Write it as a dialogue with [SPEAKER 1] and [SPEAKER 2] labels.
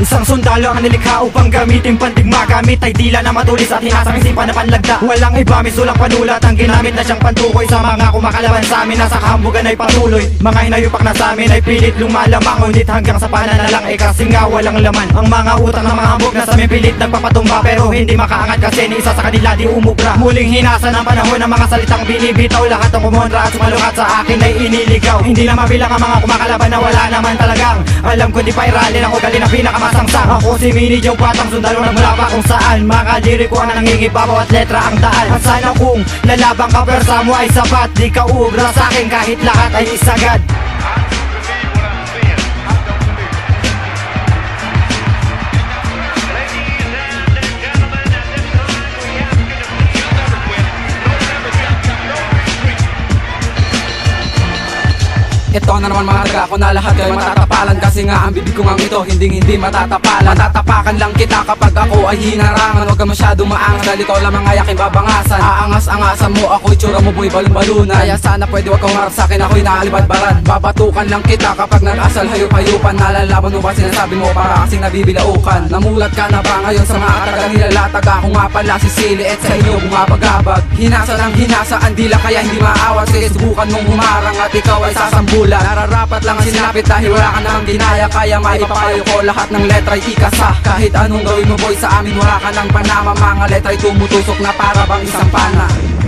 [SPEAKER 1] Isang sundalo ang nilikha upang gamitin pandigma. Gamit ay dila na matulis at hinasang isipan na panlagda. Walang iba, misulang panulat ang ginamit na siyang pantukoy. Sa mga kumakalaban sa amin, nasa kahambugan ay patuloy. Mga hinayupak na sa amin ay pilit lumalamang. Ngunit hanggang sa pananalang ay kasi nga walang laman. Ang mga utang ng mga hambog na sa amin pilit nagpapatumba Pero hindi makaangat kasi ni isa sa kanila di umubra. Muling hinasa ng panahon ng mga salitang binibitaw. Lahat ng kumontra at sumalungat sa akin ay iniligaw. Hindi na mabilang ang mga kumakalaban na wala naman talagang Alam ko di pa irali ng ugali na pinakamasangsang Ako si Mini Joe Patang sundalo na mula kung saan. Mga liriko ang nangingibabaw at letra ang daan. At sana kung lalabang ka persa mo ay sapat. Di ka ubra sa akin kahit lahat ay isagad.
[SPEAKER 2] Ito na naman mga taga ko na lahat kayo matatapalan Kasi nga ang bibig ko nga ito. Hindi hindi matatapalan. Matatapakan lang kita kapag ako ay hinarangan. Huwag ka masyado maangas dahil ikaw lamang ay aking babangasan. Aangas-angasan mo ako itsura mo boy balon-balunan. Kaya sana pwede wag kang harap sa akin ako'y naalibadbaran. Babatukan lang kita kapag nag-asal hayop-hayupan Nalalaban mo ba sinasabi mo para kasing nabibilaukan? Namulat ka na ba ngayon sa mga taga nilalatag Ako nga pala si Sili at sa inyo bumabagabag Hinasa ng hinasa ang dila kaya hindi maawat Sige subukan mong humarang at ikaw ay sasambulan. Nararapat lang ang sinapit dahil wala ka namang dinaya Kaya maipapayo ko. Lahat ng letra ay ikasa. Kahit anong gawin mo boy sa amin wala ka ng panama. Mga letra ay tumutusok na para bang isang pana